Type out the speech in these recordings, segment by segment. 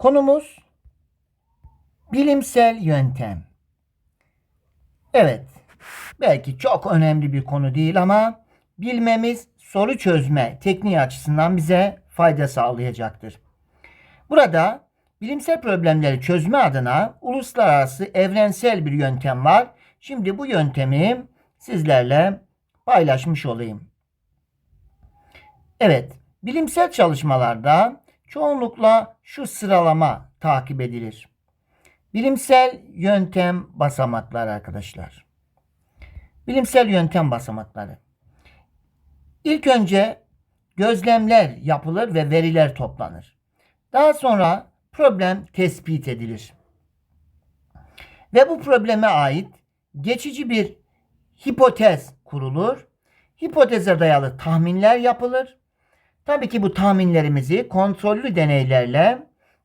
Konumuz bilimsel yöntem. Evet, belki çok önemli bir konu değil ama bilmemiz soru çözme tekniği açısından bize fayda sağlayacaktır. Burada bilimsel problemleri çözme adına uluslararası evrensel bir yöntem var. Şimdi bu yöntemi sizlerle paylaşmış olayım. Evet, bilimsel çalışmalarda çoğunlukla şu sıralama takip edilir. Bilimsel yöntem basamakları arkadaşlar. Bilimsel yöntem basamakları. İlk önce gözlemler yapılır ve veriler toplanır. Daha sonra problem tespit edilir. Ve bu probleme ait geçici bir hipotez kurulur. Hipoteze dayalı tahminler yapılır. Tabii ki bu tahminlerimizi kontrollü deneylerle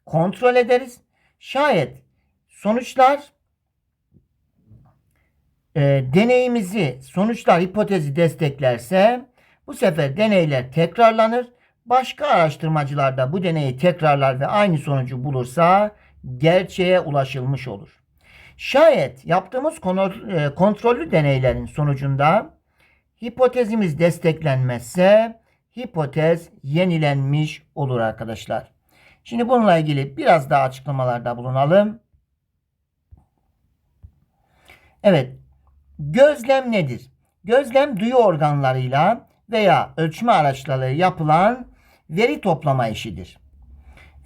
kontrol ederiz. Şayet sonuçlar e, deneyimizi, sonuçlar hipotezi desteklerse bu sefer deneyler tekrarlanır. Başka araştırmacılar da bu deneyi tekrarlar ve aynı sonucu bulursa gerçeğe ulaşılmış olur. Şayet yaptığımız e, kontrollü deneylerin sonucunda hipotezimiz desteklenmezse hipotez yenilenmiş olur arkadaşlar. Şimdi bununla ilgili biraz daha açıklamalarda bulunalım. Evet. Gözlem nedir? Gözlem duyu organlarıyla veya ölçme araçlarıyla yapılan veri toplama işidir.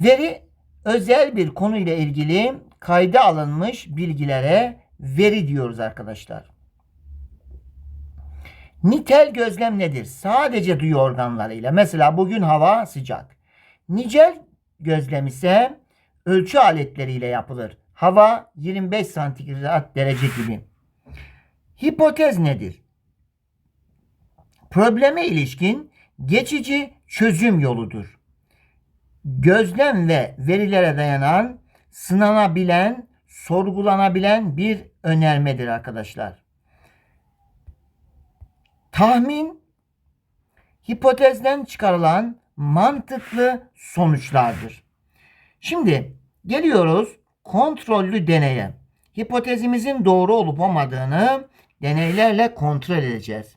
Veri özel bir konuyla ilgili kayda alınmış bilgilere veri diyoruz arkadaşlar. Nitel gözlem nedir? Sadece duyu organlarıyla. Mesela bugün hava sıcak. Nicel gözlem ise ölçü aletleriyle yapılır. Hava 25 santigrat derece gibi. Hipotez nedir? Probleme ilişkin geçici çözüm yoludur. Gözlem ve verilere dayanan, sınanabilen, sorgulanabilen bir önermedir arkadaşlar. Tahmin hipotezden çıkarılan mantıklı sonuçlardır. Şimdi geliyoruz kontrollü deneye. Hipotezimizin doğru olup olmadığını deneylerle kontrol edeceğiz.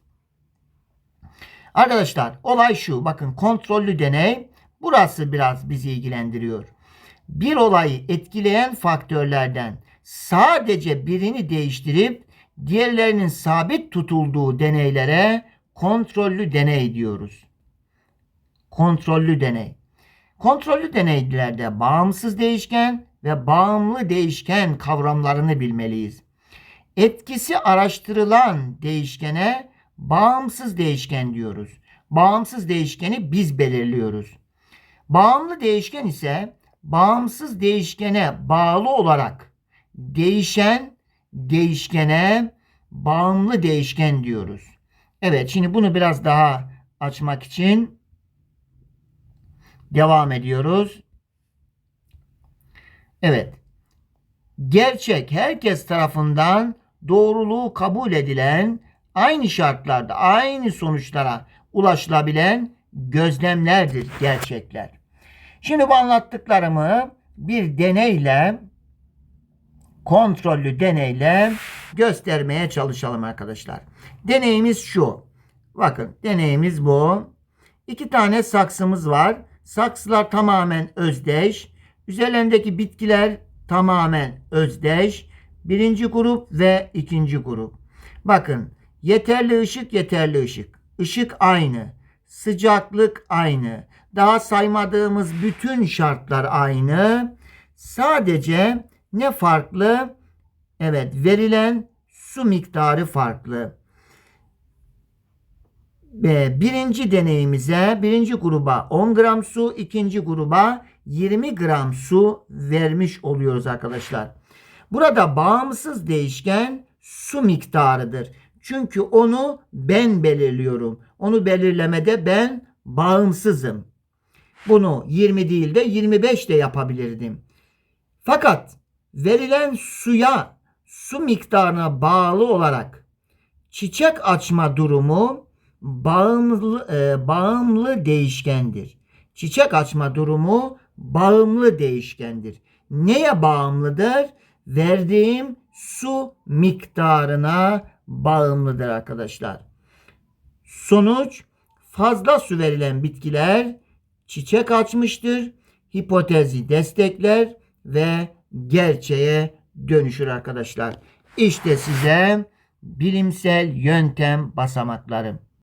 Arkadaşlar olay şu. Bakın kontrollü deney burası biraz bizi ilgilendiriyor. Bir olayı etkileyen faktörlerden sadece birini değiştirip diğerlerinin sabit tutulduğu deneylere kontrollü deney diyoruz. Kontrollü deney. Kontrollü deneylerde bağımsız değişken ve bağımlı değişken kavramlarını bilmeliyiz. Etkisi araştırılan değişkene bağımsız değişken diyoruz. Bağımsız değişkeni biz belirliyoruz. Bağımlı değişken ise bağımsız değişkene bağlı olarak değişen değişkene bağımlı değişken diyoruz. Evet şimdi bunu biraz daha açmak için devam ediyoruz. Evet. Gerçek herkes tarafından doğruluğu kabul edilen aynı şartlarda aynı sonuçlara ulaşılabilen gözlemlerdir gerçekler. Şimdi bu anlattıklarımı bir deneyle kontrollü deneyle göstermeye çalışalım arkadaşlar. Deneyimiz şu. Bakın deneyimiz bu. İki tane saksımız var. Saksılar tamamen özdeş. Üzerlerindeki bitkiler tamamen özdeş. Birinci grup ve ikinci grup. Bakın yeterli ışık yeterli ışık. Işık aynı. Sıcaklık aynı. Daha saymadığımız bütün şartlar aynı. Sadece ne farklı? Evet verilen su miktarı farklı. Ve birinci deneyimize birinci gruba 10 gram su, ikinci gruba 20 gram su vermiş oluyoruz arkadaşlar. Burada bağımsız değişken su miktarıdır. Çünkü onu ben belirliyorum. Onu belirlemede ben bağımsızım. Bunu 20 değil de 25 de yapabilirdim. Fakat verilen suya, su miktarına bağlı olarak çiçek açma durumu bağımlı, e, bağımlı değişkendir. Çiçek açma durumu bağımlı değişkendir. Neye bağımlıdır? Verdiğim su miktarına bağımlıdır arkadaşlar. Sonuç fazla su verilen bitkiler çiçek açmıştır. Hipotezi destekler ve gerçeğe dönüşür arkadaşlar. İşte size bilimsel yöntem basamakları.